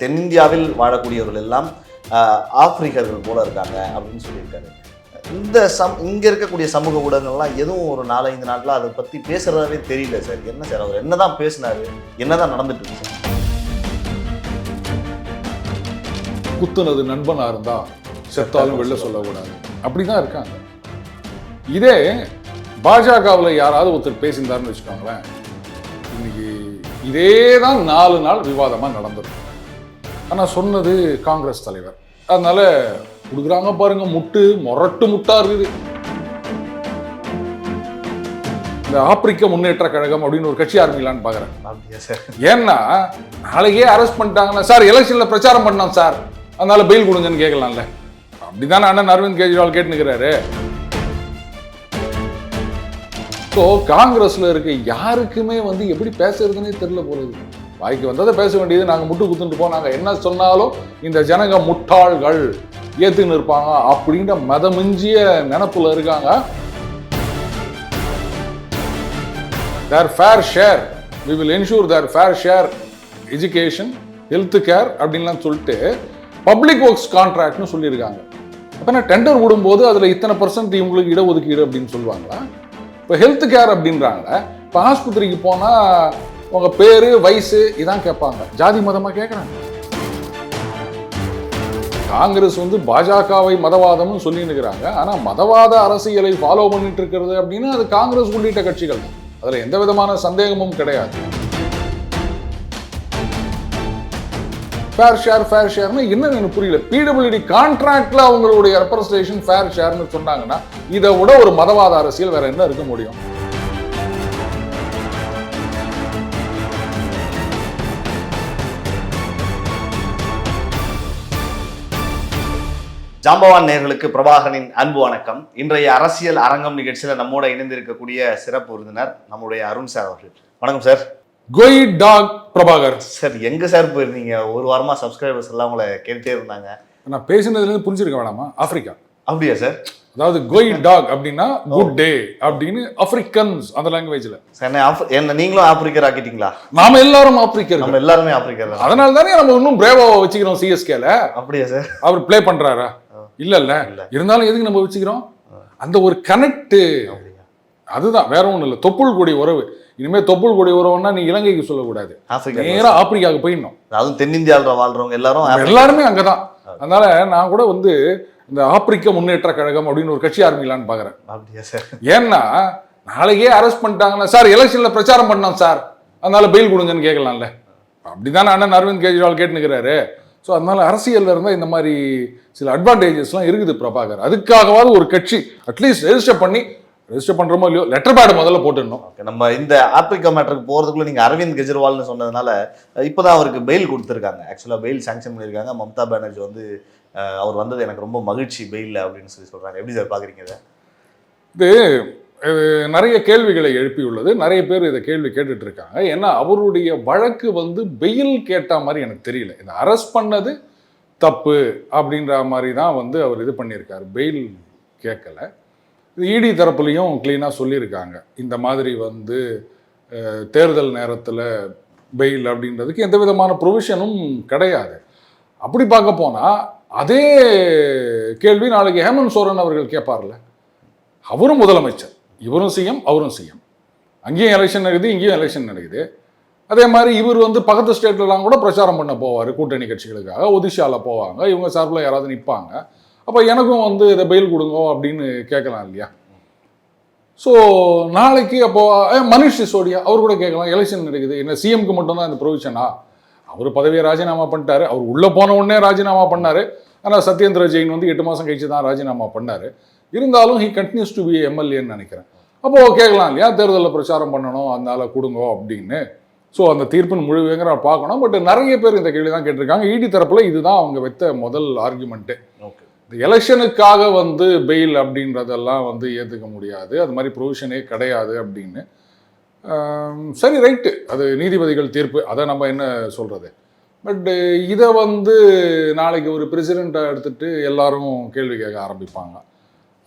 தென்னிந்தியாவில் வாழக்கூடியவர்கள் எல்லாம் ஆப்பிரிக்கர்கள் போல இருக்காங்க அப்படின்னு சொல்லியிருக்காரு. இந்த சம் இங்கே இருக்கக்கூடிய சமூக ஊடகங்கள்லாம் எதுவும் ஒரு நாலஞ்சு நாட்டில் அதை பற்றி பேசுகிறதாவே தெரியல சார். என்ன சார் அவர் என்ன தான் பேசினாரு? என்ன தான் நடந்துட்டு இருக்கு சார்? குத்துனது நண்பனா இருந்தா செத்தாலும் வெளில சொல்லக்கூடாது. அப்படிதான் இருக்காங்க. இதே பாஜகவில் யாராவது ஒருத்தர் பேசியிருந்தாருன்னு வச்சுக்கோங்களேன் இன்னைக்கு இதே தான் நாலு நாள் விவாதமா நடந்திருக்கும் ஆனா சொன்னது காங்கிரஸ் தலைவர். அதனால கொடுக்குறாங்க பாருங்க முட்டு மொரட்டு முட்டா இருக்குது. இந்த ஆப்பிரிக்க முன்னேற்ற கழகம் அப்படின்னு ஒரு கட்சி ஆரம்பிக்கலான்னு பாக்குறேன். ஏன்னா நாளைக்கே அரெஸ்ட் பண்ணிட்டாங்கன்னா சார் எலெக்ஷன்ல பிரச்சாரம் பண்ணோம் சார். அதனால பெயில் கொடுங்கன்னு கேட்கலாம்ல அப்படிதானே அண்ணன் அரவிந்த் கெஜ்ரிவால் கேட்டுனுக்கிறாரு. ஸோ காங்கிரஸ்ல இருக்க யாருக்குமே வந்து எப்படி பேசுறதுன்னே தெரியல போலுது வாய்க்கு வந்ததை பேச வேண்டியது. நாங்கள் முட்டு குத்துட்டு போம் நாங்கள் என்ன சொன்னாலும் இந்த ஜனங்க முட்டாள்கள் ஏத்துன்னு இருப்பாங்க அப்படின்ற மதமிஞ்சிய நினப்பில் இருக்காங்க. Their fair share we will ensure their fair share education health care அப்படின்லாம் சொல்லிட்டு பப்ளிக் ஒர்க்ஸ் கான்ட்ராக்ட்னு சொல்லியிருக்காங்க. அப்போ நான் டெண்டர் விடும்போது அதில் இத்தனை பர்சன்ட் இவங்களுக்கு இடஒதுக்கீடு அப்படின்னு சொல்லுவாங்களா? இப்போ ஹெல்த் கேர் அப்படின்றாங்க. இப்போ ஆஸ்பத்திரிக்கு போனால் உங்க பேரு வயசு இதான் கேட்பாங்க. ஜாதி மதமா கேட்குறாங்க. காங்கிரஸ் வந்து பாஜகவை மதவாதம்னு சொல்லிட்டு இருக்கிறாங்க. ஆனால் மதவாத அரசியலை ஃபாலோ பண்ணிட்டு இருக்கிறது அப்படின்னா அது காங்கிரஸ் உள்ளிட்ட கட்சிகள் தான். அதில் எந்த விதமான சந்தேகமும் கிடையாது. ஃபேர் ஷேர் ஃபேர் ஷேர்னு என்ன எனக்கு புரியல. பிடபிள்யூடி கான்ட்ராக்ட்ல அவங்களுடைய ரெப்ரஸன்டேஷன் ஃபேர் ஷேர்னு சொன்னாங்கன்னா இதை விட ஒரு மதவாத அரசியல் வேற என்ன இருக்க முடியும்? ஜாம்பவான் நேர்களுக்கு பிரபாகரனின் அன்பு வணக்கம். இன்றைய அரசியல் அரங்கம் நிகழ்ச்சியில் நம்மோட இணைந்து இருக்கக்கூடிய சிறப்பு விருந்தினர் நம்முடைய அருண் சார் அவர்கள். வணக்கம் சார். கோய் டாக் பிரபாகர் சார் எங்க சார் போயிருந்தீங்க? ஒரு வாரமா சப்ஸ்கிரைபர்ஸ் எல்லாம் உங்களை கேட்டுட்டே இருந்தாங்க. நான் பேசினதுலேருந்து புரிஞ்சிருக்க வேணாமா? ஆப்பிரிக்கா. அப்படியா சார்? அதாவது கோய் டாக் அப்படின்னா குட் டே அப்படின்னு ஆப்பிரிக்கன்ஸ் அந்த லாங்குவேஜ்ல சார் என்ன நீங்களும் ஆப்பிரிக்கர் ஆக்கிட்டீங்களா நாம எல்லாரும் ஆப்பிரிக்கர்கள். நம்ம எல்லாருமே ஆப்பிரிக்கர் தான் அதனால தானே நம்ம இன்னும் பிரேவாவை வச்சுக்கிறோம் சிஎஸ்கேல அப்படியா சார்? அவர் ப்ளே பண்றாரா? இல்ல இல்ல. இல்ல. இருந்தாலும் எதுக்கு நம்ம வச்சுக்கிறோம்? அந்த ஒரு கனெக்ட் அதுதான் வேற ஒண்ணும் இல்லை. தொப்புள் கொடி உறவு. இனிமே தொப்புள் கொடி உறவுன்னா நீ இலங்கைக்கு சொல்லக்கூடாது. ஆப்பிரிக்கர் நேரா ஆப்பிரிக்காவுக்கு போயிடணும். அதுவும் தென்னிந்தியாவில் வாழ்றவங்க எல்லாரும். எல்லாருமே அங்கதான். அதனால நான் கூட வந்து இந்த ஆப்பிரிக்க முன்னேற்ற கழகம் அப்படின்னு ஒரு கட்சி ஆரம்பிக்கலான்னு அப்படியா சார்? ஏன்னா நாளைக்கே அரெஸ்ட் பண்ணிட்டாங்கன்னா சார் எலெக்ஷன்ல பிரச்சாரம் பண்ணோம் சார். அதனால பெயில் கொடுங்கன்னு கேட்கலாம்ல அப்படிதானே அண்ணன் அரவிந்த் கெஜ்ரிவால் கேட்டுனுக்கிறாரு ஸோ அதனால அரசியல்ல இருந்தால் இந்த மாதிரி சில அட்வான்டேஜஸ்லாம் இருக்குது பிரபாகர். அதுக்காகவாவது ஒரு கட்சி அட்லீஸ்ட் ரெஜிஸ்டர் பண்ணி ரெஜிஸ்டர் பண்றோமோ இல்லையோ லெட்டர் பேட் முதல்ல போட்டுடணும். ஓகே நம்ம இந்த ஆப்பிரிக்கா மேட்டருக்கு போறதுக்குள்ள நீங்க அரவிந்த் கெஜ்ரிவால்னு சொன்னதுனால அஹ், இப்பதான் அவருக்கு பெயில் கொடுத்துருக்காங்க. ஆக்சுவலா பெயில் சாங்ஷன் பண்ணியிருக்காங்க. மம்தா பானர்ஜி வந்து அவர் வந்தது எனக்கு ரொம்ப மகிழ்ச்சி பெயில் அப்படின்னு சொல்லி சொல்றாங்க. எப்படி சார் பாக்குறீங்க இதை இது? இது நிறைய கேள்விகளை எழுப்பியுள்ளது. நிறைய பேர் இதை கேள்வி கேட்டுட்டு இருக்காங்க ஏன்னா அவருடைய வழக்கு வந்து பெயில் கேட்ட மாதிரி எனக்கு தெரியல. இந்த அரெஸ்ட் பண்ணது தப்பு அப்படின்ற மாதிரி தான் வந்து அவர் இது பண்ணியிருக்காரு. பெயில் கேட்கல. இடி தரப்புலையும் க்ளீனாக சொல்லியிருக்காங்க. இந்த மாதிரி வந்து தேர்தல் நேரத்தில் பெயில் அப்படின்றதுக்கு எந்த விதமான ப்ரொவிஷனும் கிடையாது. அப்படி பார்க்க போனால் அதே கேள்வி நாளைக்கு ஹேமந்த் சோரன் அவர்கள் கேட்பார்ல. அவரும் முதலமைச்சர். இவரும் சிஎம் அவரும் சிஎம். அங்கேயும் எலெக்ஷன் நடக்குது இங்கேயும் எலெக்ஷன் நடக்குது. அதே மாதிரி இவர் வந்து பக்கத்து ஸ்டேட்லலாம் கூட பிரச்சாரம் பண்ண போவார் கூட்டணி கட்சிகளுக்காக. ஒதிஷாவில் போவாங்க இவங்க சார்பில் யாராவது நிற்பாங்க அப்போ எனக்கும் வந்து இதை பெயில் கொடுங்க அப்படின்னு கேட்கலாம் இல்லையா? ஸோ நாளைக்கு அப்போது மனுஷ் சிசோடியா அவர் கூட கேட்கலாம் எலெக்ஷன் நடக்குது. என்ன சிஎம்க்கு மட்டும்தான் இந்த ப்ரொவிஷனா அவர் பதவியை ராஜினாமா பண்ணிட்டாரு. அவர் உள்ளே போன உடனே ராஜினாமா பண்ணார். ஆனால் சத்யேந்திர ஜெயின் வந்து எட்டு மாதம் கழிச்சு தான் ராஜினாமா பண்ணார். இருந்தாலும் ஹி கண்டினியூஸ் டு பி எம்எல்ஏன்னு நினைக்கிறேன். அப்போது கேட்கலாம் இல்லையா? தேர்தலில் பிரச்சாரம் பண்ணணும் அதனால கொடுங்க அப்படின்னு. ஸோ அந்த தீர்ப்பின் முழுவேங்கிற பார்க்கணும். பட் நிறைய பேர் இந்த கேள்வி தான் கேட்டிருக்காங்க இடி தரப்பில் இதுதான் அவங்க வைத்த முதல் ஆர்குமெண்ட்டு ஓகே இந்த எலெக்ஷனுக்காக வந்து பெயில் அப்படின்றதெல்லாம் வந்து ஏற்றுக்க முடியாது. அது மாதிரி ப்ரொவிஷனே கிடையாது அப்படின்னு. சரி ரைட்டு அது நீதிபதிகள் தீர்ப்பு. அதை நம்ம என்ன சொல்கிறது பட் இதை வந்து நாளைக்கு ஒரு பிரசிடெண்ட்டாக எடுத்துட்டு எல்லாரும் கேள்வி கேட்க ஆரம்பிப்பாங்க.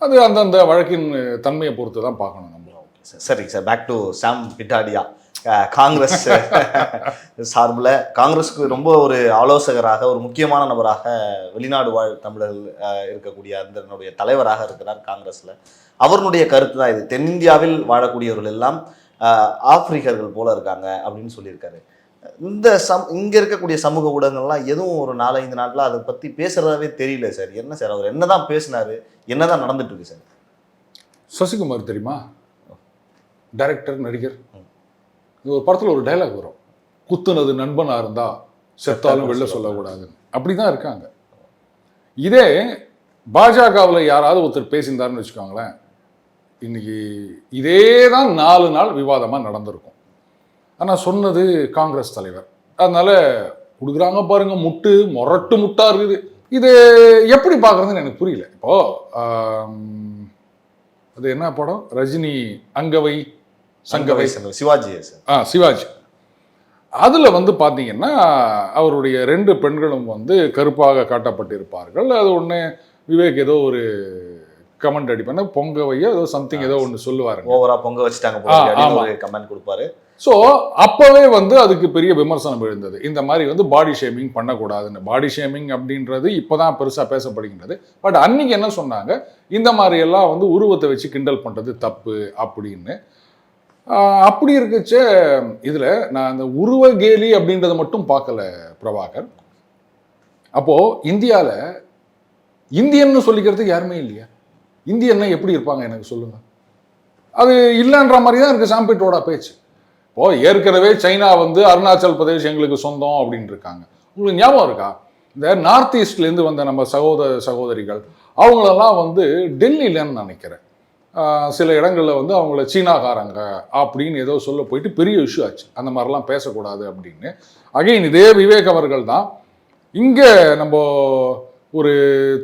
அது அந்தந்த வழக்கின் தன்மையை பொறுத்து தான் பார்க்கணும் நம்ம. சரிங்க சார் பேக் டு சாம் பிட்டாடியா காங்கிரஸ் சார்பில் காங்கிரஸுக்கு ரொம்ப ஒரு ஆலோசகராக ஒரு முக்கியமான நபராக வெளிநாடு வாழ் தமிழர்கள் இருக்கக்கூடிய அதனுடைய தலைவராக இருக்கிறார் காங்கிரஸ்ல. அவருடைய கருத்து தான் இது. தென்னிந்தியாவில் வாழக்கூடியவர்கள் எல்லாம் ஆப்பிரிக்கர்கள் போல இருக்காங்க அப்படின்னு சொல்லியிருக்காரு. இந்த சம் இங்க இருக்கக்கூடிய சமூக ஊடகங்கள்லாம் எதுவும் ஒரு நாலஞ்சு நாட்களா அதை பத்தி பேசுறதாவே தெரியல சார். என்ன சார்? அவர் என்னதான் பேசினாரு? என்னதான் நடந்துட்டு இருக்கு சார்? சசிகுமார் தெரியுமா? டைரக்டர் நடிகர். இது ஒரு படத்தில் ஒரு டைலாக் வரும். குத்துனது நண்பனா இருந்தா செத்தாலும் வெளில சொல்லக்கூடாதுன்னு அப்படிதான் இருக்காங்க. இதே பாஜகவில் யாராவது ஒருத்தர் பேசியிருந்தாருன்னு வச்சுக்கோங்களேன் இன்னைக்கு இதே தான் நாலு நாள் விவாதமாக நடந்திருக்கும். ஆனால் சொன்னது காங்கிரஸ் தலைவர். அதனால கொடுக்குறாங்க பாருங்க முட்டு மொரட்டு முட்டா இருக்குது. இது எப்படி பார்க்குறதுன்னு எனக்கு புரியல. இப்போ அது என்ன படம்? ரஜினி அங்கவை சங்கவை. சிவாஜி ஆ சிவாஜி. அதில் வந்து பார்த்தீங்கன்னா அவருடைய ரெண்டு பெண்களும் வந்து கருப்பாக காட்டப்பட்டிருப்பார்கள். அது ஒன்று விவேக் ஏதோ ஒரு கமெண்ட் அடிப்பான பொங்கவையோ ஏதோ சம்திங் ஏதோ ஒன்று சொல்லுவாருங்க. ஓவரா பொங்க வச்சுட்டாங்க கமெண்ட் கொடுப்பாரு. ஸோ அப்போவே வந்து அதுக்கு பெரிய விமர்சனம் எழுந்தது. இந்த மாதிரி வந்து பாடி ஷேமிங் பண்ணக்கூடாதுன்னு. பாடி ஷேமிங் அப்படின்றது இப்போ தான் பெருசாக பேசப்படுகின்றது. பட் அன்னைக்கு என்ன சொன்னாங்க? இந்த மாதிரியெல்லாம் வந்து உருவத்தை வச்சு கிண்டல் பண்ணுறது தப்பு அப்படின்னு. அப்படி இருக்குச்ச இதில் நான் அந்த உருவ கேலி அப்படின்றத மட்டும் பார்க்கல பிரபாகர். அப்போது இந்தியாவில் இந்தியன்னு சொல்லிக்கிறதுக்கு யாருமே இல்லையா? இந்தியன்னா எப்படி இருப்பாங்க எனக்கு சொல்லுங்கள் அது இல்லைன்ற மாதிரி தான் இருக்குது சாம்பிட்டோட பேச்சு. இப்போ ஏற்கனவே சைனா வந்து அருணாச்சல் பிரதேஷ் எங்களுக்கு சொந்தம் அப்படின்னு இருக்காங்க. உங்களுக்கு ஞாபகம் இருக்கா? இந்த நார்த் ஈஸ்ட்லேருந்து வந்த நம்ம சகோதர சகோதரிகள் அவங்களெல்லாம் வந்து டெல்லியிலன்னு நினைக்கிறேன். சில இடங்களில் வந்து அவங்கள சீனாக்காரங்க அப்படின்னு ஏதோ சொல்ல போயிட்டு பெரிய இஷ்யூ ஆச்சு. அந்த மாதிரிலாம் பேசக்கூடாது அப்படின்னு. அகைன் இதே விவேக் அவர்கள் தான். இங்கே நம்ம ஒரு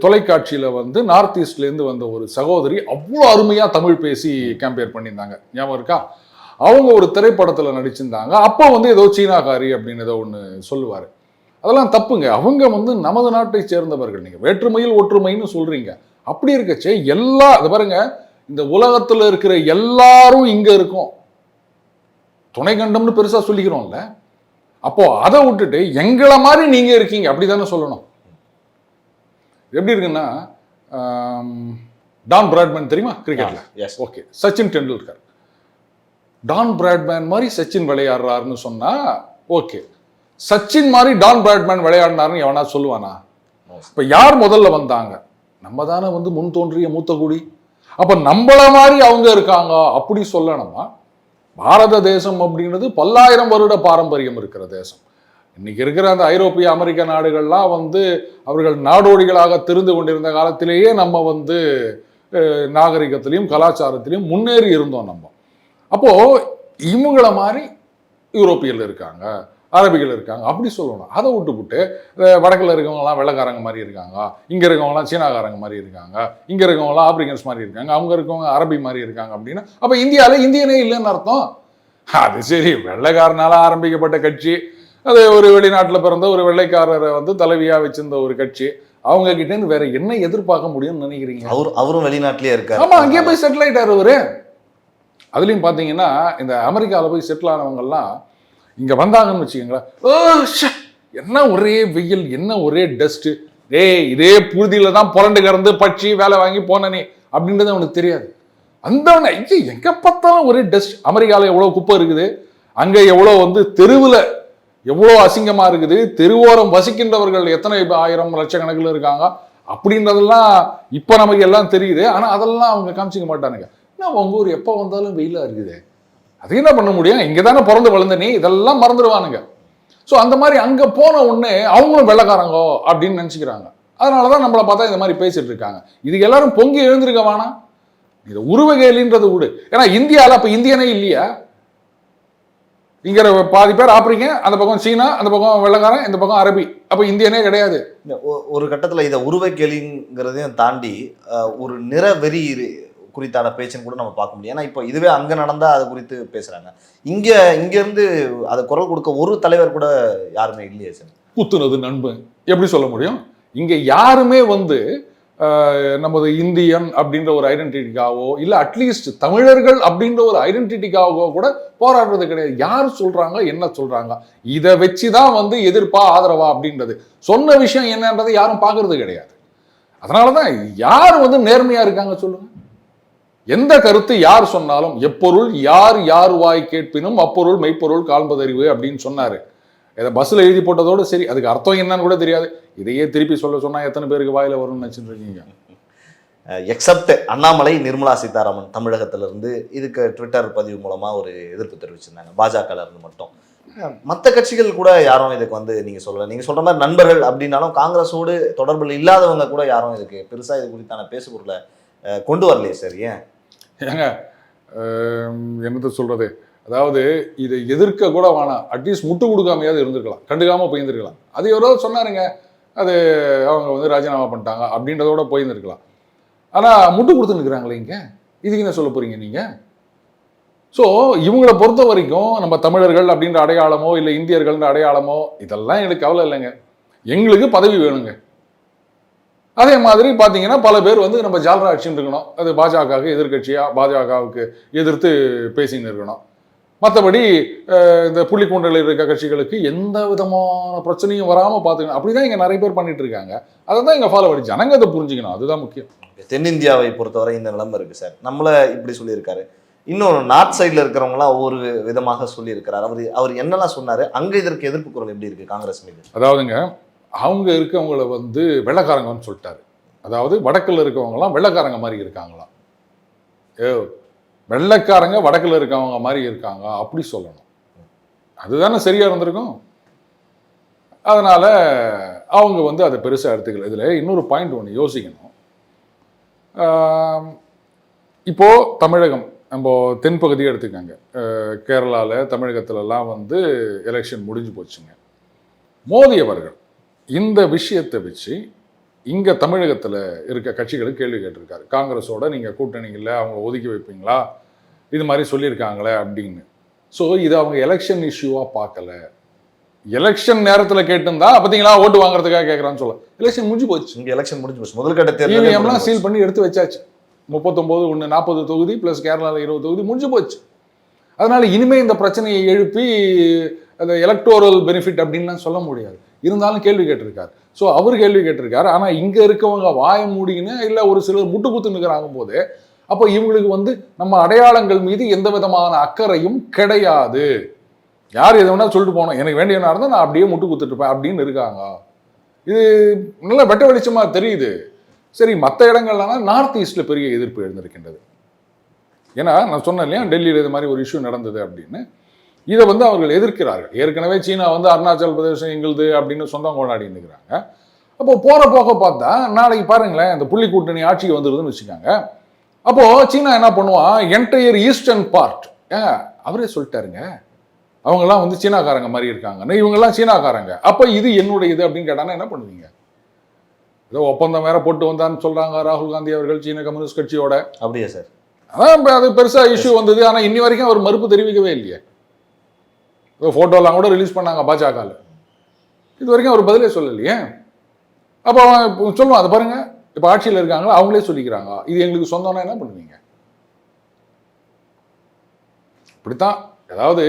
தொலைக்காட்சியில் வந்து நார்த் ஈஸ்ட்லேருந்து வந்த ஒரு சகோதரி அவ்வளோ அருமையாக தமிழ் பேசி கேம்பேர் பண்ணியிருந்தாங்க. ஞாபகம் இருக்கா? அவங்க ஒரு திரைப்படத்தில் நடிச்சிருந்தாங்க. அப்போ வந்து ஏதோ சீனாக்காரி அப்படின்னு ஏதோ ஒன்று சொல்லுவார். அதெல்லாம் தப்புங்க. அவங்க வந்து நமது நாட்டை சேர்ந்தவர்கள். நீங்கள் வேற்றுமையில் ஒற்றுமைன்னு சொல்கிறீங்க அப்படி இருக்கச்சே எல்லா அது பாருங்க இந்த உலகத்தில் இருக்கிற எல்லாரும் இங்கே இருக்கோம். துணை கண்டம்னு பெருசாக சொல்லிக்கிறோம்ல. அப்போ அதை விட்டுட்டு எங்களை மாதிரி நீங்கள் இருக்கீங்க. அப்படி தானே சொல்லணும். எப்படி இருக்குன்னா டான் பிராட்மேன் தெரியுமா? கிரிக்கெட்ல yes okay Sachin Tendulkar. Don Bradman மாதிரி சச்சின் விளையாடுறாருன்னு சொன்னா ஓகே. சச்சின் மாதிரி டான் பிராட்மேன் விளையாடினாருன்னு எவனா சொல்லுவானா? இப்ப யார் முதல்ல வந்தாங்க? நம்ம தானே வந்து முன் தோன்றிய மூத்த குடி. அப்ப நம்மள மாதிரி அவங்க இருக்காங்க அப்படி சொல்லணுமா? பாரத தேசம் அப்படின்றது பல்லாயிரம் வருட பாரம்பரியம் இருக்கிற தேசம். இன்னைக்கு இருக்கிற அந்த ஐரோப்பிய அமெரிக்க நாடுகள்லாம் வந்து அவர்கள் நாடோடிகளாக திருந்து கொண்டிருந்த காலத்திலேயே நம்ம வந்து நாகரிகத்திலையும் கலாச்சாரத்திலையும் முன்னேறி இருந்தோம் நம்ம. அப்போ இவங்கள மாதிரி யூரோப்பியர்கள் இருக்காங்க அரபிகள் இருக்காங்க அப்படி சொல்லணும். அதை விட்டுப்புட்டு அஹ், வடக்குல இருக்கவங்கலாம் வெள்ளைக்காரங்க மாதிரி இருக்காங்க இங்க இருக்கவங்கலாம் சீனாக்காரங்க மாதிரி இருக்காங்க இங்க இருக்கவங்கலாம் ஆப்பிரிக்கன்ஸ் மாதிரி இருக்காங்க அவங்க இருக்கவங்க அரபி மாதிரி இருக்காங்க அப்படின்னா. அப்ப இந்தியால இந்தியனே இல்லைன்னு அர்த்தம்? அது சரி வெள்ளைக்காரனால ஆரம்பிக்கப்பட்ட கட்சி. அது ஒரு வெளிநாட்டுல பிறந்த ஒரு வெள்ளைக்காரரை வந்து தலைவியா வச்சிருந்த ஒரு கட்சி. அவங்க கிட்ட இருந்து வேற என்ன எதிர்பார்க்க முடியும்னு நினைக்கிறீங்க? அவர் அவரும் வெளிநாட்டிலேயே இருக்காரு. ஆமா அங்கேயே போய் செட்டில் ஆயிட்டாரு அவரு. அதுலேயும் பார்த்தீங்கன்னா இந்த அமெரிக்காவில் போய் செட்டில் ஆனவங்கெல்லாம் இங்கே வந்தாங்கன்னு வச்சுக்கோங்களேன். என்ன ஒரே வெயில் என்ன ஒரே டஸ்ட்டு டேய் இதே புழுதியில் தான் புரண்டு கிடந்து பட்சி வேலை வாங்கி போனனே அப்படின்றது அவனுக்கு தெரியாது. அந்தவன ஐயா எங்கே பார்த்தாலும் ஒரே டஸ்ட் அமெரிக்காவில் எவ்வளோ குப்பை இருக்குது அங்கே எவ்வளோ வந்து தெருவில் எவ்வளோ அசிங்கமாக இருக்குது தெருவோரம் வசிக்கின்றவர்கள் எத்தனை ஆயிரம் லட்சக்கணக்கில் இருக்காங்க அப்படின்றதெல்லாம் இப்போ நமக்கு எல்லாம் தெரியுது. ஆனால் அதெல்லாம் அவங்க காமிச்சிக்க மாட்டானுங்க. என்ன உங்கள் ஊர் எப்போ வந்தாலும் வெயிலாக இருக்குது? அது என்ன பண்ண முடியும்? இங்கே தானே பிறந்து வளர்ந்த நீ இதெல்லாம் மறந்துடுவானுங்க ஸோ அந்த மாதிரி அங்கே போன உடனே அவங்களும் வெள்ளக்காரங்கோ அப்படின்னு நினச்சிக்கிறாங்க. அதனால தான் நம்மளை பார்த்தா இந்த மாதிரி பேசிட்டு இருக்காங்க. இதுக்கு எல்லாரும் பொங்கி எழுந்திருக்க வேணாம். இது உருவகேலின்றது விடு ஏன்னா இந்தியாவில் அப்போ இந்தியனே இல்லையா? இங்கே பாதி பேர் ஆப்பிரிக்க அந்த பக்கம் சீனா அந்த பக்கம் வெள்ளக்காரன் இந்த பக்கம் அரபி. அப்போ இந்தியனே கிடையாது. ஒரு கட்டத்தில் இதை உருவக்கேலிங்கிறதையும் தாண்டி ஒரு நிற வெறி குறித்தான பேச்சுன்னு கூட நம்ம பார்க்க முடியும். ஏன்னா இப்போ இதுவே அங்கே நடந்தா அது குறித்து பேசுறாங்க. இங்கே இங்கேருந்து அதை குரல் கொடுக்க ஒரு தலைவர் கூட யாருமே இல்லையே சார். குத்துனது நண்பன் எப்படி சொல்ல முடியும்? இங்கே யாருமே வந்து நமது இந்தியன் அப்படின்ற ஒரு ஐடென்டிட்டிக்காகவோ இல்லை அட்லீஸ்ட் தமிழர்கள் அப்படின்ற ஒரு ஐடென்டிட்டிக்காகவோ கூட போராடுறது கிடையாது. யார் சொல்கிறாங்க என்ன சொல்கிறாங்க இதை வச்சு தான் வந்து எதிர்ப்பா ஆதரவா அப்படின்றது. சொன்ன விஷயம் என்னன்றதை யாரும் பார்க்கறது கிடையாது. அதனால தான் யார் வந்து நேர்மையாக இருக்காங்க சொல்லுங்கள் எந்த கருத்து யார் சொன்னாலும் எப்பொருள் யார் யார் வாய் கேட்பினும் அப்பொருள் மெய்ப்பொருள் காண்பதறிவு அப்படின்னு சொன்னார். இதை பஸ்ஸில் எழுதி போட்டதோடு சரி அதுக்கு அர்த்தம் என்னன்னு கூட தெரியாது. இதையே திருப்பி சொல்ல சொன்னால் எத்தனை பேருக்கு வாயில் வரும்னு நினைச்சிட்டு இருக்கீங்க? எக்ஸப்ட் அண்ணாமலை நிர்மலா சீதாராமன் தமிழகத்திலிருந்து இதுக்கு ட்விட்டர் பதிவு மூலமாக ஒரு எதிர்ப்பு தெரிவிச்சிருந்தாங்க. பாஜகலேருந்து மட்டும். மற்ற கட்சிகள் கூட யாரும் இதுக்கு வந்து நீங்கள் சொல்லலை. நீங்கள் சொல்கிற மாதிரி நண்பர்கள் அப்படின்னாலும் காங்கிரஸோடு தொடர்பில் இல்லாதவங்க கூட யாரும் இதுக்கு பெருசாக இது குறித்தான பேசுபொருளை கொண்டு வரலையே சார் ஏன்? ஏங்க என்னது சொல்கிறது அதாவது இதை எதிர்க்க கூட வேணாம். அட்லீஸ்ட் முட்டு கொடுக்காமையாவது இருந்திருக்கலாம். கண்டுக்காமல் போயிருந்துருக்கலாம். அது எவ்வளோ சொன்னாருங்க. அது அவங்க வந்து ராஜினாமா பண்ணிட்டாங்க அப்படின்றதோட போயிருந்துருக்கலாம். ஆனால் முட்டு கொடுத்து இங்கே? இதுக்கு என்ன சொல்ல போகிறீங்க நீங்கள் ஸோ இவங்களை பொறுத்த வரைக்கும் நம்ம தமிழர்கள் அப்படின்ற அடையாளமோ இல்லை இந்தியர்கள்ன்ற அடையாளமோ இதெல்லாம் எனக்கு கவலை இல்லைங்க. எங்களுக்கு பதவி வேணுங்க. அதே மாதிரி பார்த்தீங்கன்னா பல பேர் வந்து நம்ம ஜால்ரா ஆட்சின்னு இருக்கணும். அது பாஜகவுக்கு எதிர்க்கட்சியா? பாஜகவுக்கு எதிர்த்து பேசின்னு இருக்கணும். மற்றபடி இந்த புள்ளிக்கூண்டில் இருக்க கட்சிகளுக்கு எந்த விதமான பிரச்சனையும் வராமல் பார்த்துக்கணும் அப்படி தான் இங்கே நிறைய பேர் பண்ணிட்டு இருக்காங்க. அதை தான் இங்கே ஃபாலோ பண்ணி ஜனங்க அதை புரிஞ்சுக்கணும். அதுதான் முக்கியம். தென்னிந்தியாவை பொறுத்தவரை இந்த நிலைமை இருக்கு சார். நம்மள இப்படி சொல்லியிருக்காரு. இன்னொரு நார்த் சைடில் இருக்கிறவங்களாம் ஒவ்வொரு விதமாக சொல்லியிருக்கிறார். அவர் அவர் என்னெல்லாம் சொன்னாரு? அங்க இதற்கு எதிர்ப்பு குரல் எப்படி இருக்கு காங்கிரஸ் மீது? அதாவதுங்க அவங்க இருக்கவங்கள வந்து வெள்ளைக்காரங்கன்னு சொல்லிட்டாரு. அதாவது வடக்கில் இருக்கவங்கலாம் வெள்ளைக்காரங்க மாதிரி இருக்காங்களாம். ஏ வெள்ளைக்காரங்க வடக்கில் இருக்கவங்க மாதிரி இருக்காங்க அப்படி சொல்லணும். அதுதானே சரியாக இருந்திருக்கும்? அதனால் அவங்க வந்து அதை பெருசாக எடுத்துக்கல. இதில் இன்னொரு பாயிண்ட் ஒன்று யோசிக்கணும். இப்போது தமிழகம் நம்ம தென்பகுதியை எடுத்துக்கோங்க. கேரளாவில் தமிழகத்துலலாம் வந்து எலெக்ஷன் முடிஞ்சு போச்சுங்க. மோதி அவர்கள் இந்த விஷயத்தை வச்சு இங்கே தமிழகத்தில் இருக்க கட்சிகளுக்கு கேள்வி கேட்டிருக்காரு. காங்கிரஸோட நீங்கள் கூட்டணி இல்லை அவங்க ஒதுக்கி வைப்பீங்களா? இது மாதிரி சொல்லியிருக்காங்களே அப்படின்னு. ஸோ இது அவங்க எலெக்ஷன் இஷ்யூவாக பார்க்கல. எலெக்ஷன் நேரத்தில் கேட்டிருந்தா பார்த்தீங்களா ஓட்டு வாங்குறதுக்காக கேட்குறான்னு சொல்ல. எலெக்ஷன் முடிஞ்சு போச்சு. இங்க எலெக்ஷன் முடிஞ்சு போச்சு. முதல் கட்ட இவிஎம்லாம் சீல் பண்ணி எடுத்து வச்சாச்சு. முப்பத்தொம்போது ஒன்று நாற்பது தொகுதி ப்ளஸ் கேரளாவில் இருபது தொகுதி முடிஞ்சு போச்சு. அதனால இனிமே இந்த பிரச்சனையை எழுப்பி அந்த எலக்டோரல் பெனிஃபிட் அப்படின்லாம் சொல்ல முடியாது. இருந்தாலும் கேள்வி கேட்டிருக்காரு. ஸோ அவர் கேள்வி கேட்டிருக்காரு. ஆனால் இங்கே இருக்கவங்க வாய மூடின்னு இல்லை ஒரு சிலர் முட்டு குத்து நிற்கிறாங்க போது அப்போ இவங்களுக்கு வந்து நம்ம அடையாளங்கள் மீது எந்த விதமான அக்கறையும் கிடையாது. யார் எது வேணால் சொல்லிட்டு போனோம் எனக்கு வேண்டிய இருந்தால் நான் அப்படியே முட்டு குத்துட்டு இருப்பேன் அப்படின்னு இருக்காங்க. இது நல்ல வெட்ட வெளிச்சமாக தெரியுது. சரி மற்ற இடங்கள்லாம் நார்த் ஈஸ்டில் பெரிய எதிர்ப்பு எழுந்திருக்கின்றது. ஏன்னா நான் சொன்னேன் இல்லையா டெல்லியில் இது மாதிரி ஒரு இஷ்யூ நடந்தது அப்படின்னு. இதை வந்து அவர்கள் எதிர்க்கிறார்கள். ஏற்கனவே சீனா வந்து அருணாச்சல் பிரதேசம் எங்களுது அப்படின்னு சொந்தம் கொண்டாடின்னு இருக்கிறாங்க அப்போ போற போக பார்த்தா நாளைக்கு பாருங்களேன் இந்த புள்ளி கூட்டணி ஆட்சிக்கு வந்துருதுன்னு வச்சுக்காங்க. அப்போ சீனா என்ன பண்ணுவான் என்டையர் ஈஸ்டர்ன் பார்ட் ஏங்க அவரே சொல்லிட்டாருங்க. அவங்கெல்லாம் வந்து சீனாக்காரங்க மாதிரி இருக்காங்க. இவங்கெல்லாம் சீனாக்காரங்க. அப்போ இது என்னுடைய இது அப்படின்னு கேட்டாங்கன்னா என்ன பண்ணுவீங்க? ஏதோ ஒப்பந்தம் வேற போட்டு வந்தான்னு சொல்றாங்க ராகுல் காந்தி அவர்கள் சீன கம்யூனிஸ்ட் கட்சியோட. அப்படியா சார்? அதான் அது பெருசா இஷ்யூ வந்தது. ஆனா இன்னி வரைக்கும் அவர் மறுப்பு தெரிவிக்கவே இல்லையே. ஃபோட்டோலாம் கூட ரிலீஸ் பண்ணாங்க பாஜகவில் இது வரைக்கும் அவர் பதிலே சொல்லலையே. அப்போ அவன் இப்போ சொல்லுவான் அதை பாருங்கள் இப்போ ஆட்சியில் இருக்காங்களா? அவங்களே சொல்லிக்கிறாங்க. இது எங்களுக்கு சொந்தம்னா என்ன பண்ணுவீங்க? இப்படித்தான் அதாவது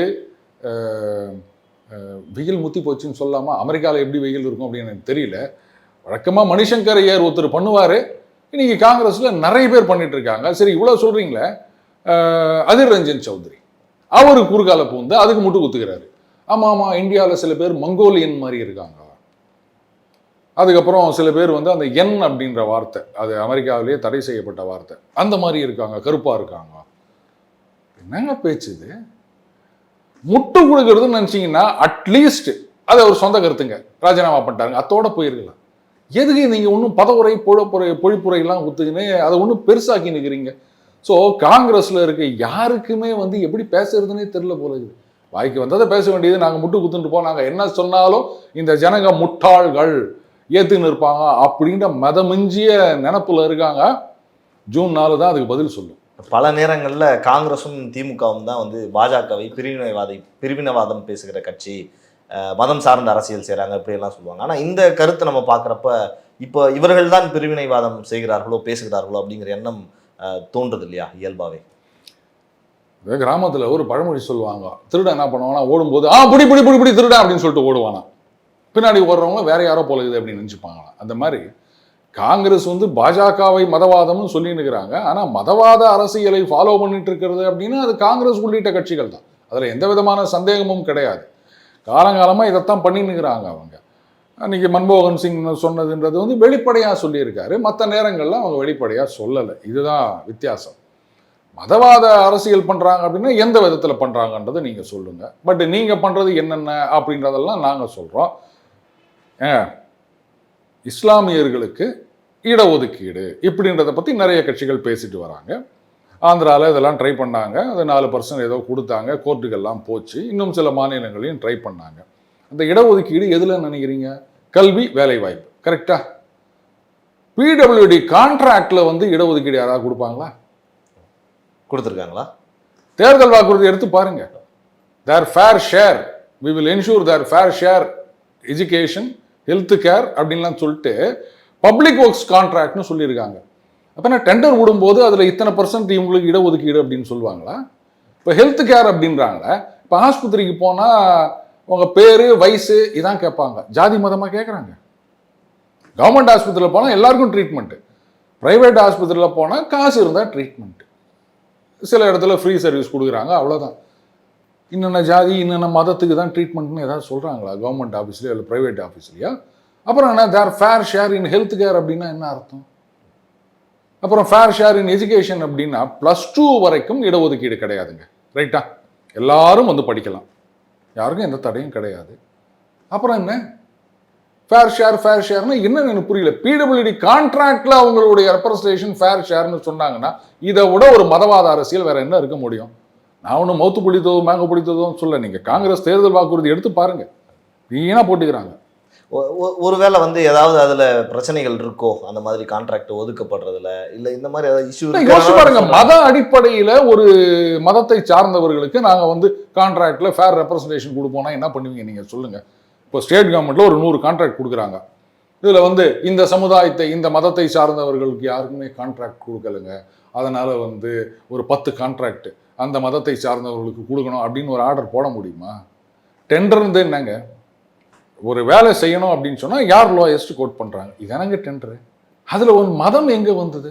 வெயில் முத்தி போச்சுன்னு சொல்லாமல் அமெரிக்காவில் எப்படி வெயில் இருக்கும் அப்படின்னு எனக்கு தெரியல. வழக்கமாக மணிசங்கர் ஐயர் ஒருத்தர் பண்ணுவார். இன்னைக்கு காங்கிரஸில் நிறைய பேர் பண்ணிட்டு இருக்காங்க. சரி இவ்வளோ சொல்கிறீங்களே அதிர் ரஞ்சன் சௌத்ரி. அவர் குறுக்கால பூந்து அதுக்கு முட்டு குத்துக்கிறாரு ஆமா ஆமா இந்தியாவில் சில பேர் மங்கோலியன் மாதிரி இருக்காங்க. அதுக்கப்புறம் சில பேர் வந்து அந்த என் அப்படின்ற வார்த்தை அது அமெரிக்காவிலேயே தடை செய்யப்பட்ட வார்த்தை அந்த மாதிரி இருக்காங்க கருப்பா இருக்காங்க. என்னங்க பேச்சு இது? முட்டு கொடுக்கறதுன்னு நினைச்சீங்கன்னா அட்லீஸ்ட் அது அவர் சொந்த கருத்துங்க. ராஜினாமா பண்ணிட்டாருங்க. அத்தோட போயிருக்கலாம். எதுக்கு நீங்க ஒன்றும் பதவுரை பொழப்புரை பொழிப்புரையெல்லாம் குத்துக்கின்னு அதை ஒன்றும் பெருசாக்கி நிற்கிறீங்க ஸோ காங்கிரஸில் இருக்க யாருக்குமே வந்து எப்படி பேசுறதுனே தெரியல போல இருக்குது. வாய்க்கு வந்ததை பேச வேண்டியது நாங்கள் முட்டு குத்துட்டு போம் நாங்கள் என்ன சொன்னாலும் இந்த ஜனங்க முட்டாள்கள் ஏற்றுன்னு இருப்பாங்க அப்படின்ற மதமிஞ்சிய நினப்பில் இருக்காங்க. ஜூன் நாலு தான் அதுக்கு பதில் சொல்லும். பல நேரங்களில் காங்கிரஸும் திமுகவும் தான் வந்து பாஜகவை பிரிவினைவாதி பிரிவினவாதம் பேசுகிற கட்சி மதம் சார்ந்த அரசியல் செய்கிறாங்க இப்படியெல்லாம் சொல்லுவாங்க. ஆனால் இந்த கருத்தை நம்ம பார்க்குறப்ப இப்போ இவர்கள் தான் பிரிவினைவாதம் செய்கிறார்களோ பேசுகிறார்களோ அப்படிங்கிற எண்ணம் தோன்றுது இல்லையா இயல்பாவே? கிராமத்தில் ஒரு பழமொழி சொல்லுவாங்க திருடன் என்ன பண்ணுவானா ஓடும்போது ஆ பிடி பிடி பிடி பிடி திருடன் அப்படின்னு சொல்லிட்டு ஓடுவானா. பின்னாடி ஓடுறவங்க வேற யாரோ போலகுது அப்படின்னு நினச்சிப்பாங்களாம். அந்த மாதிரி காங்கிரஸ் வந்து பாஜகவை மதவாதம்னு சொல்லிட்டு இருக்கிறாங்க. ஆனால் மதவாத அரசியலை ஃபாலோ பண்ணிட்டு இருக்கிறது அப்படின்னா அது காங்கிரஸ் உள்ளிட்ட கட்சிகள் தான். அதில் எந்த விதமான சந்தேகமும் கிடையாது. காலங்காலமாக இதைத்தான் பண்ணின்னு இருக்கிறாங்க அவங்க. அன்றைக்கி மன்மோகன் சிங் சொன்னதுன்றது வந்து வெளிப்படையாக சொல்லியிருக்காரு. மற்ற நேரங்களில் அவங்க வெளிப்படையாக சொல்லலை. இதுதான் வித்தியாசம். மதவாத அரசியல் பண்ணுறாங்க அப்படின்னா எந்த விதத்தில் பண்ணுறாங்கன்றதை நீங்கள் சொல்லுங்கள் பட் நீங்கள் பண்ணுறது என்னென்ன அப்படின்றதெல்லாம் நாங்கள் சொல்கிறோம் இஸ்லாமியர்களுக்கு இடஒதுக்கீடு இப்படின்றத பற்றி நிறைய கட்சிகள் பேசிட்டு வராங்க. ஆந்திராவில் இதெல்லாம் ட்ரை பண்ணாங்க. அது நாலு பர்சன்ட் ஏதோ கொடுத்தாங்க. கோர்ட்டுக்கெல்லாம் போச்சு. இன்னும் சில மாநிலங்களையும் ட்ரை பண்ணாங்க. அந்த இடஒதுக்கீடு எதில் நினைக்கிறீங்க? கல்வி வேலைவாய்ப்பு. கரெக்டா பிடபிள்யூடி கான்ட்ராக்டில் வந்து இடஒதுக்கீடு யாராவது கொடுப்பாங்களா? கொடுத்துருக்காங்களா? தேர்தல் வாக்குறுதி எடுத்து பாருங்க. Their fair share we will ensure their fair share education health care அப்படின்லாம் சொல்லிட்டு பப்ளிக் ஒர்க்ஸ் கான்ட்ராக்ட்னு சொல்லியிருக்காங்க. அப்போ நான் டெண்டர் விடும்போது அதில் இத்தனை பர்சன்ட் இவங்களுக்கு இடஒதுக்கீடு அப்படின்னு சொல்லுவாங்களா? இப்போ ஹெல்த் கேர் அப்படின்றாங்களே இப்போ ஆஸ்பத்திரிக்கு போனால் உங்கள் பேர் வயசு இதான் கேட்பாங்க. ஜாதி மதமாக கேட்குறாங்க கவர்மெண்ட் ஆஸ்பத்திரியில் போனால் எல்லாருக்கும் ட்ரீட்மெண்ட்டு ப்ரைவேட் ஆஸ்பத்திரியில் போனால் காசு இருந்தால் ட்ரீட்மெண்ட் சில இடத்துல ஃப்ரீ சர்வீஸ் கொடுக்குறாங்க அவ்வளோதான் இன்னென்ன ஜாதி இன்னென்ன மதத்துக்கு தான் ட்ரீட்மெண்ட்னு ஏதாவது சொல்கிறாங்களா கவர்மெண்ட் ஆஃபீஸ்லையோ இல்லை ப்ரைவேட் ஆஃபீஸ்லையா அப்புறம் என்ன their fair share in health care அப்படின்னா என்ன அர்த்தம்? அப்புறம் ஃபேர் ஷேர் இன் எஜுகேஷன் அப்படின்னா ப்ளஸ் டூ வரைக்கும் இடஒதுக்கீடு கிடையாதுங்க. ரைட்டா எல்லாரும் வந்து படிக்கலாம். யாருக்கும் எந்த தடையும் கிடையாது. அப்புறம் என்ன? ஃபேர் ஷேர் ஃபேர் ஷேர்னு என்னன்னு எனக்கு புரியல. பிடபிள்யூடி கான்ட்ராக்டில் அவங்களுடைய ரெப்ரஸன்டேஷன் ஃபேர் ஷேர்னு சொன்னாங்கன்னா இதை விட ஒரு மதவாத அரசியல் வேற என்ன இருக்க முடியும்? நான் ஒன்றும் மௌத்து பிடித்ததும் மேங்க பிடித்ததும் சொல்ல நீங்கள் காங்கிரஸ் தேர்தல் வாக்குறுதி எடுத்து பாருங்க. வீணாக போட்டுக்கிறாங்க. ஒருவேளை வந்து ஏதாவது அதுல பிரச்சனைகள் இருக்கோ அந்த மாதிரி கான்ட்ராக்ட் ஒதுக்கப்படுறதுல இல்ல இந்த மாதிரி ஏதாவது இஷ்யூ யோசிச்சு பாருங்க மத அடிப்படையில ஒரு மதத்தை சார்ந்தவர்களுக்கு நாங்க வந்து கான்ட்ராக்ட்ல ஃபேர் ரெப்ரசன்டேஷன் கொடுப்போம்னா என்ன பண்ணுவீங்க நீங்க சொல்லுங்க. இப்போ ஸ்டேட் கவர்மெண்ட்ல ஒரு நூறு கான்ட்ராக்ட் கொடுக்குறாங்க. இதுல வந்து இந்த சமுதாயத்தை இந்த மதத்தை சார்ந்தவர்களுக்கு யாருக்குமே கான்ட்ராக்ட் கொடுக்கலங்க. அதனால வந்து ஒரு பத்து கான்ட்ராக்ட் அந்த மதத்தை சார்ந்தவர்களுக்கு கொடுக்கணும் அப்படின்னு ஒரு ஆர்டர் போட முடியுமா? டெண்டர்ந்து என்னங்க? ஒரு வேலை செய்யணும் அப்படின்னு சொன்னால் யார் லோயஸ்ட் கோட் பண்ணுறாங்க இதானங்க டெண்டரு அதில் ஒரு மதம் எங்கே வந்தது?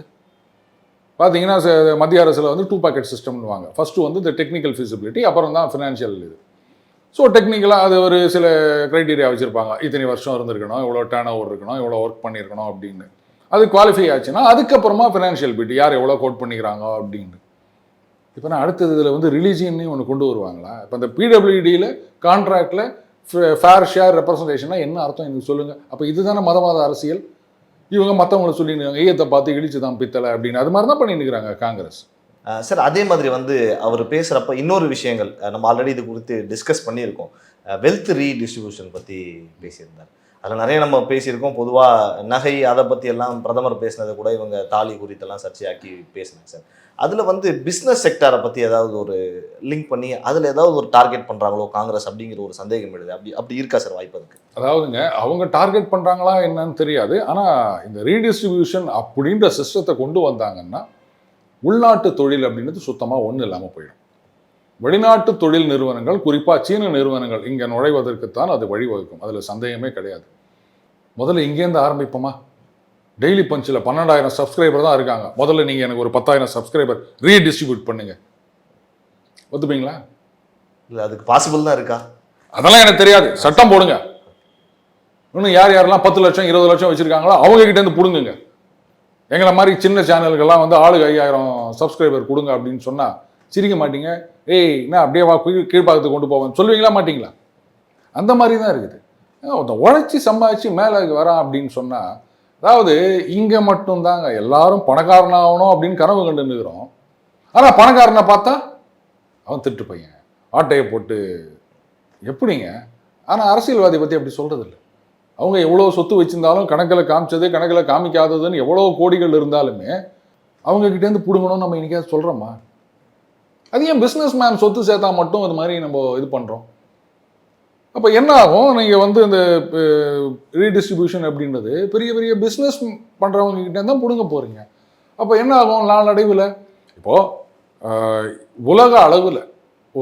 பார்த்தீங்கன்னா மத்திய அரசில் வந்து டூ பாக்கெட் சிஸ்டம்னுவாங்க ஃபஸ்ட்டு வந்து இந்த டெக்னிக்கல் ஃபிசிபிலிட்டி அப்புறம் தான் ஃபினான்ஷியல் இது. ஸோ டெக்னிக்கலாக அது ஒரு சில க்ரைட்டீரியா வச்சுருப்பாங்க. இத்தனை வருஷம் இருந்திருக்கணும் இவ்வளோ டேர்ன் ஓவர் இருக்கணும் இவ்வளோ ஒர்க் பண்ணியிருக்கணும் அப்படின்னு. அது குவாலிஃபை ஆச்சுன்னா அதுக்கப்புறமா ஃபினான்ஷியல் பிட்டி யார் எவ்வளோ கோட் பண்ணிக்கிறாங்க அப்படின்னு. இப்போ நான் அடுத்தது இதில் வந்து ரிலீஜியன்னு ஒன்று கொண்டு வருவாங்களா? இப்போ இந்த பிடபிள்யூடியில் கான்ட்ராக்டில் ஃபேர் ஷேர் ரெப்ரசன்டேஷனா என்ன அர்த்தம் எனக்கு சொல்லுங்கள் அப்போ இதுதானே மதவாத அரசியல்? இவங்க மற்றவங்களை சொல்லியிருக்காங்க ஈயத்தை பார்த்து இழிச்சு தான் பித்தளை அப்படின்னு. அது மாதிரி தான் பண்ணிட்டு இருக்கிறாங்க காங்கிரஸ் சார் அதே மாதிரி வந்து அவர் பேசுகிறப்ப இன்னொரு விஷயங்கள் நம்ம ஆல்ரெடி இது குறித்து டிஸ்கஸ் பண்ணியிருக்கோம். வெல்த் ரீடிஸ்ட்ரிபியூஷன் பற்றி பேசியிருந்தார். அதில் நிறைய நம்ம பேசியிருக்கோம். பொதுவாக நகை அதை பற்றி எல்லாம் பிரதமர் பேசினதை கூட இவங்க தாலி குறித்தெல்லாம் சர்ச்சையாக்கி பேசினாங்க சார். அதில் வந்து பிஸ்னஸ் செக்டாரை பற்றி ஏதாவது ஒரு லிங்க் பண்ணி அதில் ஏதாவது ஒரு டார்கெட் பண்ணுறாங்களோ காங்கிரஸ் அப்படிங்கிற ஒரு சந்தேகம் எழுது. அப்படி அப்படி இருக்கா சார் வாய்ப்பு அதுக்கு? அதாவதுங்க அவங்க டார்கெட் பண்ணுறாங்களா என்னன்னு தெரியாது. ஆனால் இந்த ரீடிஸ்ட்ரிபியூஷன் அப்படின்ற சிஸ்டத்தை கொண்டு வந்தாங்கன்னா உள்நாட்டு தொழில் அப்படின்றது சுத்தமாக ஒன்றும் இல்லாமல் போயிடும். வெளிநாட்டு தொழில் நிறுவனங்கள் குறிப்பாக சீன நிறுவனங்கள் இங்கே நுழைவதற்குத்தான் அது வழிவகுக்கும். அதில் சந்தேகமே கிடையாது. முதல்ல இங்கேருந்து ஆரம்பிப்போமா? டெய்லி பஞ்சில் பன்னெண்டாயிரம் சப்ஸ்கிரைபர் தான் இருக்காங்க. முதல்ல நீங்கள் எனக்கு ஒரு பத்தாயிரம் சப்ஸ்கிரைபர் ரீடிஸ்ட்ரிபியூட் பண்ணுங்க. ஒத்துப்பீங்களா? இல்லை அதுக்கு பாசிபிள் தான் இருக்கா? அதெல்லாம் எனக்கு தெரியாது. சட்டம் போடுங்க. இன்னும் யார் யாரெல்லாம் பத்து லட்சம் இருபது லட்சம் வச்சிருக்காங்களோ அவங்க கிட்ட இருந்து பிடுங்குங்க. எங்களை மாதிரி சின்ன சேனலுக்கெல்லாம் வந்து ஆளுக்கு ஐயாயிரம் சப்ஸ்கிரைபர் கொடுங்க அப்படின்னு சொன்னா சிரிக்க மாட்டீங்க. ஏய் என்ன அப்படியே வா கீழ் கீழ்பாக்கத்துக்கு கொண்டு போவேன் சொல்லுவீங்களா மாட்டீங்களா? அந்த மாதிரி தான் இருக்குது. ஒருத்தன் உழைச்சி சம்பாதிச்சு மேலே வரான் அப்படின்னு சொன்னால் அதாவது இங்கே மட்டும்தாங்க எல்லாரும் பணக்காரனாகணும் அப்படின்னு கனவு கண்டு நிற்கிறோம் பணக்காரனை பார்த்தா அவன் திட்டு பையன். ஆட்டையை போட்டு எப்படிங்க? ஆனால் அரசியல்வாதி பற்றி அப்படி சொல்கிறது இல்லை அவங்க எவ்வளோ சொத்து வச்சிருந்தாலும் கணக்கில் காமிச்சது கணக்கில் காமிக்காததுன்னு எவ்வளோ கோடிகள் இருந்தாலுமே அவங்க கிட்டேருந்து பிடுங்கணும்னு நம்ம இன்னைக்காவது சொல்கிறோமா அது ஏன் பிஸ்னஸ் மேன் சொத்து சேர்த்தா மட்டும் இது மாதிரி நம்ம இது பண்ணுறோம் அப்போ என்ன ஆகும்? நீங்கள் வந்து இந்த ரீடிஸ்ட்ரிபியூஷன் அப்படின்றது பெரிய பெரிய பிஸ்னஸ் பண்ணுறவங்க தான் பிடுங்க போகிறீங்க அப்போ என்ன ஆகும்? நாளடைவில் இப்போது உலக அளவில்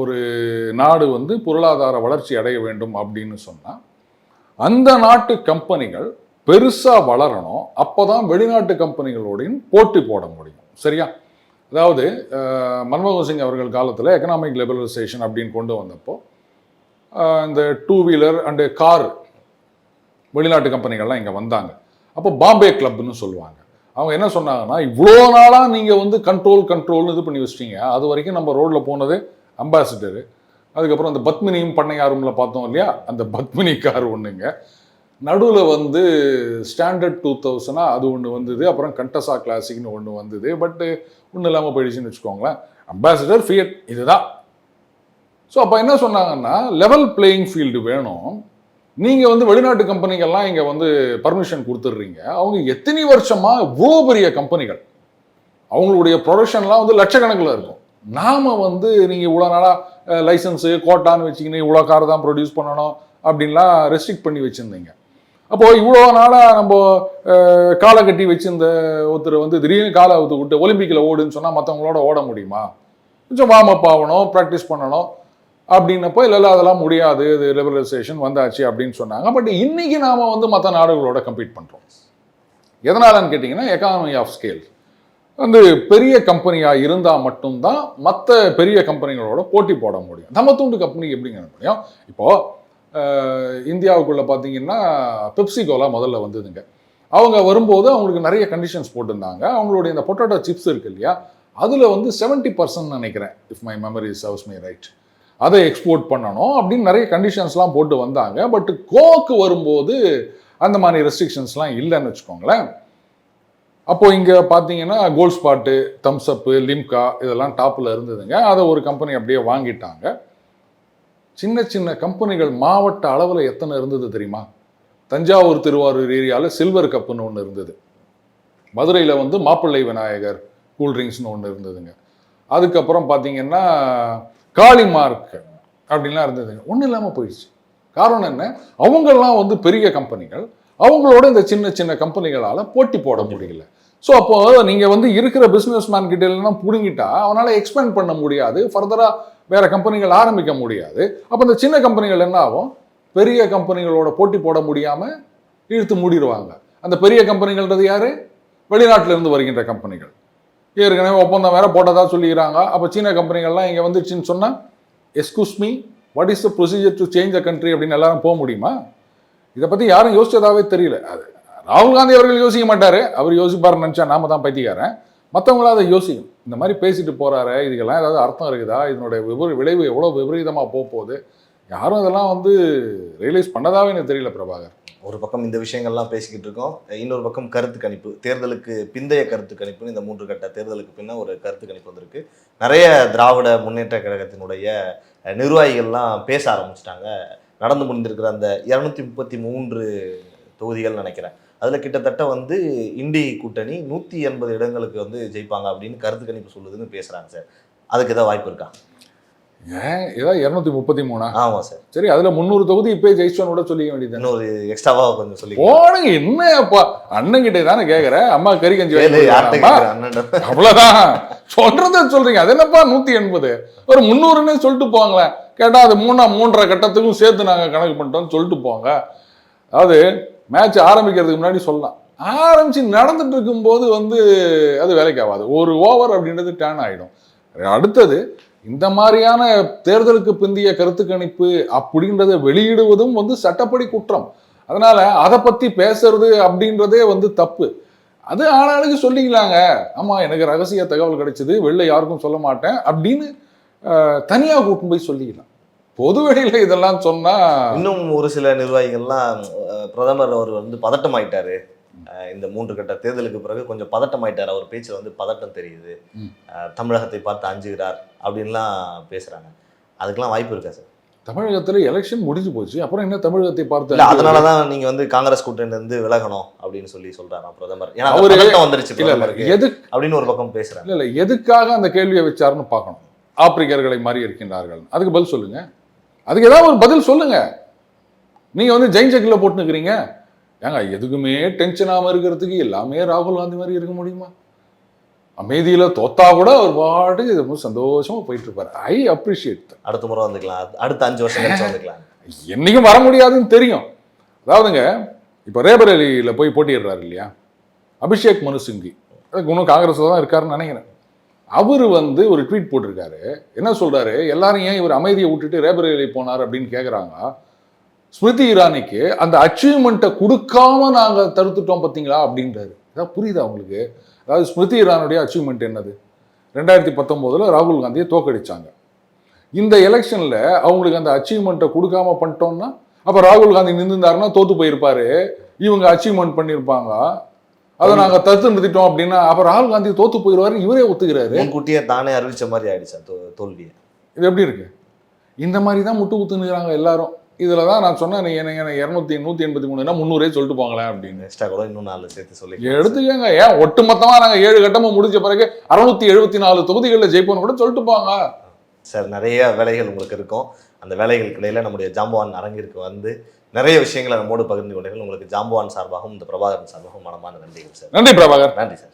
ஒரு நாடு வந்து பொருளாதார வளர்ச்சி அடைய வேண்டும் அப்படின்னு சொன்னால் அந்த நாட்டு கம்பெனிகள் பெருசாக வளரணும். அப்போ தான் வெளிநாட்டு கம்பெனிகளோடையும் போட்டி போட முடியும். சரியா? அதாவது மன்மோகன் சிங் அவர்கள் காலத்தில் எக்கனாமிக் லிபரலைசேஷன் அப்படின்னு கொண்டு வந்தப்போ இந்த டூ வீலர் அண்டு கார் வெளிநாட்டு கம்பெனிகள்லாம் இங்கே வந்தாங்க. அப்போ பாம்பே கிளப்னு சொல்லுவாங்க. அவங்க என்ன சொன்னாங்கன்னா இவ்வளோ நாளாக நீங்கள் வந்து கண்ட்ரோல் கண்ட்ரோல்னு இது பண்ணி வச்சிட்டீங்க. அது வரைக்கும் நம்ம ரோட்டில் போனது அம்பாசிடரு அதுக்கப்புறம் அந்த பத்மினியும் பண்ணையாரும்ல பார்த்தோம் இல்லையா? அந்த பத்மினி கார் ஒன்றுங்க நடுவில் வந்து ஸ்டாண்டர்ட் டூ தௌசண்டாக அது ஒன்று வந்தது. அப்புறம் கண்டசா கிளாசிக்னு ஒன்று வந்தது. பட்டு ஒன்றும் இல்லாமல் போயிடுச்சுன்னு வச்சுக்கோங்களேன். அம்பாசிடர் ஃபியட் இதுதான். ஸோ அப்போ என்ன சொன்னாங்கன்னா லெவல் பிளேயிங் ஃபீல்டு வேணும். நீங்கள் வந்து வெளிநாட்டு கம்பெனிகள்லாம் இங்கே வந்து பர்மிஷன் கொடுத்துட்றீங்க. அவங்க எத்தனை வருஷமாக இவ்வளோ பெரிய கம்பெனிகள்? அவங்களுடைய ப்ரொடக்ஷன்லாம் வந்து லட்சக்கணக்கில் இருக்கும். நாம் வந்து நீங்கள் இவ்வளோ நாளாக லைசன்ஸு கோட்டான்னு வச்சுக்கின்னு இவ்வளோ கார் தான் ப்ரொடியூஸ் பண்ணணும் அப்படின்லாம் ரெஸ்ட்ரிக்ட் பண்ணி வச்சுருந்தீங்க. அப்போது இவ்வளோ நாளாக நம்ம காலை கட்டி வச்சிருந்த ஒருத்தர் வந்து திடீர்னு காலை விட்டு ஒலிம்பிக்கில் ஓடுன்னு சொன்னால் மற்றவங்களோட ஓட முடியுமா? கொஞ்சம் வார்ம் அப் ஆகணும் ப்ராக்டிஸ் பண்ணணும். அப்படின்னப்போ இல்லை இல்லை அதெல்லாம் முடியாது. இது லிபரலைசேஷன் வந்தாச்சு அப்படின்னு சொன்னாங்க. பட் இன்றைக்கி நாம் வந்து மற்ற நாடுகளோட கம்பீட் பண்ணுறோம் எதனாலன்னு கேட்டிங்கன்னா எக்கானமி ஆஃப் ஸ்கேல் வந்து பெரிய கம்பெனியாக இருந்தால் மட்டும்தான் மற்ற பெரிய கம்பெனிகளோட போட்டி போட முடியும். நம்ம தூண்டு கம்பெனி எப்படிங்க முடியும்? இப்போது இந்தியாவுக்குள்ளே பார்த்தீங்கன்னா பெப்சிகோலா முதல்ல வந்ததுங்க. அவங்க வரும்போது அவங்களுக்கு நிறைய கண்டிஷன்ஸ் போட்டிருந்தாங்க. அவங்களுடைய இந்த பொட்டேட்டோ சிப்ஸ் இருக்கு இல்லையா? அதில் வந்து செவன்ட்டி பர்சன்ட் நினைக்கிறேன். If my memory serves my right அதை எக்ஸ்போர்ட் பண்ணணும் அப்படின்னு நிறைய கண்டிஷன்ஸ்லாம் போட்டு வந்தாங்க. பட் கோக்கு வரும்போது அந்த மாதிரி ரெஸ்ட்ரிக்ஷன்ஸ்லாம் இல்லைன்னு வச்சுக்கோங்களேன். அப்போது இங்கே பார்த்தீங்கன்னா கோல்ட் ஸ்பாட்டு தம்ஸ்அப்பு லிம்கா இதெல்லாம் டாப்பில் இருந்ததுங்க. அதை ஒரு கம்பெனி அப்படியே வாங்கிட்டாங்க. சின்ன சின்ன கம்பெனிகள் மாவட்ட அளவில் எத்தனை இருந்தது தெரியுமா? தஞ்சாவூர் திருவாரூர் ஏரியாவில் சில்வர் கப்புன்னு ஒன்று இருந்தது. மதுரையில் வந்து மாப்பிள்ளை விநாயகர் கூல்ட்ரிங்க்ஸ்னு ஒன்று இருந்ததுங்க. அதுக்கப்புறம் பார்த்தீங்கன்னா காளிமார்க் அப்படின்லாம் இருந்தது. ஒன்றும் இல்லாமல் போயிடுச்சு. காரணம் என்ன? அவங்கெல்லாம் வந்து பெரிய கம்பெனிகள். அவங்களோட இந்த சின்ன சின்ன கம்பெனிகளால் போட்டி போட முடியல. ஸோ அப்போ நீங்கள் வந்து இருக்கிற பிஸ்னஸ் மேன் கிட்ட எல்லாம் பிடுங்கிட்டா அவனால் எக்ஸ்பேண்ட் பண்ண முடியாது. ஃபர்தராக வேற கம்பெனிகள் ஆரம்பிக்க முடியாது. அப்போ இந்த சின்ன கம்பெனிகள் என்ன ஆகும்? பெரிய கம்பெனிகளோட போட்டி போட முடியாமல் இழுத்து மூடிடுவாங்க. அந்த பெரிய கம்பெனிகள்ன்றது யார்? வெளிநாட்டிலிருந்து வருகின்ற கம்பெனிகள். ஏற்கனவே ஒப்பந்தம் வேற போட்டதா சொல்லிக்கிறாங்க. அப்போ சீன கம்பெனிகள்லாம் இங்கே வந்துச்சுன்னு சொன்னால் excuse me what is the procedure to change the country அப்படின்னு எல்லாரும் போக முடியுமா? இதை பற்றி யாரும் யோசிச்சதாகவே தெரியல. அது ராகுல் காந்தி அவர்கள் யோசிக்க மாட்டார். அவர் யோசிப்பார் நினச்சா நாம தான் பைத்திக்காரன் மற்றவங்களும் அதை யோசிக்கும். இந்த மாதிரி பேசிட்டு போகிறாரு இதுக்கெல்லாம் ஏதாவது அர்த்தம் இருக்குதா? இதனுடைய விபரீ விளைவு எவ்வளோ விபரீதமாக போக போகுது? யாரும் இதெல்லாம் வந்து ரியலைஸ் பண்ணதாகவே எனக்கு தெரியல பிரபாகர். ஒரு பக்கம் இந்த விஷயங்கள்லாம் பேசிக்கிட்டு இருக்கோம். இன்னொரு பக்கம் கருத்து கணிப்பு. தேர்தலுக்கு பிந்தைய கருத்து கணிப்புன்னு இந்த மூன்று கட்ட தேர்தலுக்கு பின்ன ஒரு கருத்து கணிப்பு வந்திருக்கு. நிறைய திராவிட முன்னேற்ற கழகத்தினுடைய நிர்வாகிகள்லாம் பேச ஆரம்பிச்சிட்டாங்க. நடந்து முடிந்திருக்கிற அந்த இரநூத்தி முப்பத்தி மூன்று தொகுதிகள் நினைக்கிறேன். அதில் கிட்டத்தட்ட வந்து இண்டி கூட்டணி நூற்றி எண்பது இடங்களுக்கு வந்து ஜெயிப்பாங்க அப்படின்னு கருத்து கணிப்பு சொல்லுதுன்னு பேசுகிறாங்க சார். அதுக்கு ஏதாவது வாய்ப்பு இருக்கா? ஏன்? ஏதாவது இரநூத்தி முப்பத்தி மூணா? ஆமாம் சார். சரி அதுல முந்நூறு தொகுதி இப்போ ஜெயிச்சோன்னு கூட சொல்லிக்க வேண்டியது இன்னொரு எக்ஸ்ட்ராவாக கொஞ்சம் சொல்லி போனுங்க என்னப்பா அண்ணன் கிட்டே தானே கேக்குற? அம்மா கறி கஞ்சி. கேட்குறேன் அவ்வளவுதான். சொல்றத சொல்றீங்க. அது என்னப்பா நூத்தி எண்பது? ஒரு முந்நூறுன்னு சொல்லிட்டு போங்களேன். கேட்டா அது மூணா மூன்றரை கட்டத்துக்கும் சேர்த்து நாங்க கணக்கு பண்ணிட்டோம்னு சொல்லிட்டு போங்க. அதாவது மேட்ச் ஆரம்பிக்கிறதுக்கு முன்னாடி சொல்லலாம். ஆரம்பிச்சு நடந்துட்டு இருக்கும்போது வந்து அது வேலைக்கு ஆகாது. ஒரு ஓவர் அப்படின்றது டேன் ஆயிடும். அடுத்தது இந்த மாதிரியான தேர்தலுக்கு பிந்திய கருத்து கணிப்பு அப்படின்றத வெளியிடுவதும் வந்து சட்டப்படி குற்றம். அதனால அதை பத்தி பேசுறது அப்படின்றதே வந்து தப்பு. அது ஆளாளுக்கு சொல்லிக்கலாங்க. ஆமா எனக்கு ரகசிய தகவல் கிடைச்சது வெளில யாருக்கும் சொல்ல மாட்டேன் அப்படின்னு தனியாக கூட்டும் போய் சொல்லிக்கலாம். பொது வெளியில இதெல்லாம் சொன்னா இன்னும் ஒரு சில நிர்வாகிகள்லாம் பிரதமர் அவர் வந்து பதட்டமாயிட்டாரு. இந்த மூன்று கட்ட தேர்தலுக்கு பிறகு கொஞ்சம் பதட்டமாயிட்டார். அவர் பேச்சுல வந்து பதட்டம் தெரியுது. தமிழகத்தை பார்த்து அஞ்சுகிறார் அப்படின்லாம் பேசுறாங்க. அதுக்கெல்லாம் வாய்ப்பு இருக்கா சார்? தமிழகத்துல எலெக்ஷன் முடிஞ்சு போச்சு. அப்புறம் என்ன தமிழகத்தை பார்த்து இல்ல அதனாலதான் நீங்க வந்து காங்கிரஸ் கூட்டணியில இருந்து விலகணும் அப்படின்னு சொல்லி சொல்றாராம் பிரதமர். ஏன்னா அவரு- பதட்டம் வந்துருச்சு இல்ல எது அப்படின்னு ஒரு பக்கம் பேசுறாங்க இல்ல இல்ல எதுக்காக அந்த கேள்வியை வச்சாருன்னு பார்க்கணும். ஆப்பிரிக்கர்களை மாறி இருக்கின்றார்கள். அதுக்கு பதில் சொல்லுங்க. அதுக்கு ஏதாவது ஒரு பதில் சொல்லுங்க. நீங்க வந்து ஜெயின் செக்கில் போட்டுனுக்கிறீங்க. ஏங்க எதுக்குமே டென்ஷன் ஆகாம இருக்கிறதுக்கு எல்லாமே ராகுல் காந்தி மாதிரி இருக்க முடியுமா? அமைதியில தோத்தா கூட அவர் பாட்டுக்கு ரொம்ப சந்தோஷமா போயிட்டு இருப்பாரு ஐ அப்ரிஷியேட் அடுத்த முறை வந்துக்கலாம். அடுத்த அஞ்சு வருஷம் வந்துக்கலாம். என்னைக்கும் வர முடியாதுன்னு தெரியும். அதாவதுங்க இப்போ ரேபரேலியில போய் போட்டிடுறாரு இல்லையா? அபிஷேக் மனு சிங்கி இன்னும் காங்கிரஸ்ல தான் இருக்காருன்னு நினைக்கிறேன். அவர் வந்து ஒரு ட்வீட் போட்டிருக்காரு. என்ன சொல்றாரு? எல்லாரும் ஏன் இவர் அமைதியை விட்டுட்டு ரேபரேலி போனார் அப்படின்னு கேட்குறாங்க ஸ்மிருதி இரானிக்கு அந்த அச்சீவ்மெண்ட்டை கொடுக்காம நாங்க தடுத்துட்டோம் பார்த்தீங்களா அப்படின்றாரு. அதாவது புரியுதா உங்களுக்கு? அதாவது ஸ்மிருதி இரானுடைய அச்சீவ்மெண்ட் என்னது? ரெண்டாயிரத்தி பத்தொம்போதில் ராகுல் காந்தியை தோக்கடிச்சாங்க இந்த எலெக்ஷன்ல அவங்களுக்கு அந்த அச்சீவ்மெண்ட்டை கொடுக்காம பண்ணிட்டோம்னா அப்ப ராகுல் காந்தி நின்றுந்தாருன்னா தோத்து போயிருப்பாரு. இவங்க அச்சீவ்மெண்ட் பண்ணியிருப்பாங்க அதை நாங்க தடுத்து நிறுத்திட்டோம் அப்படின்னா அப்ப ராகுல் காந்தி தோத்து போயிடுவாரு இவரே ஒத்துக்கிறாரு. முன்கூட்டியே தானே அறிவிச்ச மாதிரி ஆயிடுச்சு தோல்வியை. இது எப்படி இருக்கு? இந்த மாதிரி தான் முட்டு குத்துனுக்குறாங்க எல்லாரும். இதுல தான் நான் சொன்னேன் எனக்கு இரநூத்தி நூத்தி எண்பத்தி மூணுனா முந்நூறே சொல்லிட்டு போங்களேன் அப்படின்னு. எக்ஸ்ட்ரா கூட இன்னும் நாலு சேர்த்து சொல்லி எடுத்துக்கங்க ஏன்? ஒட்டுமொத்தமா நாங்க ஏழு கட்டமும் முடிஞ்ச பிறகு அறுநூத்தி எழுபத்தி நாலு தொகுதிகளில் ஜெயிப்போம்னு கூட சொல்லிட்டு போங்க. சார் நிறைய வேலைகள் உங்களுக்கு இருக்கும். அந்த வேலைகளுக்கு இடையில நம்முடைய ஜாம்பவான் அரங்கிற்கு வந்து நிறைய விஷயங்களை நம்மோடு பகிர்ந்து கொண்டீர்கள். உங்களுக்கு ஜாம்பவான் சார்பாகவும் இந்த பிரபாகரன் சார்பாகவும் மனமான நன்றிகள் சார். நன்றி பிரபாகர். நன்றி சார்.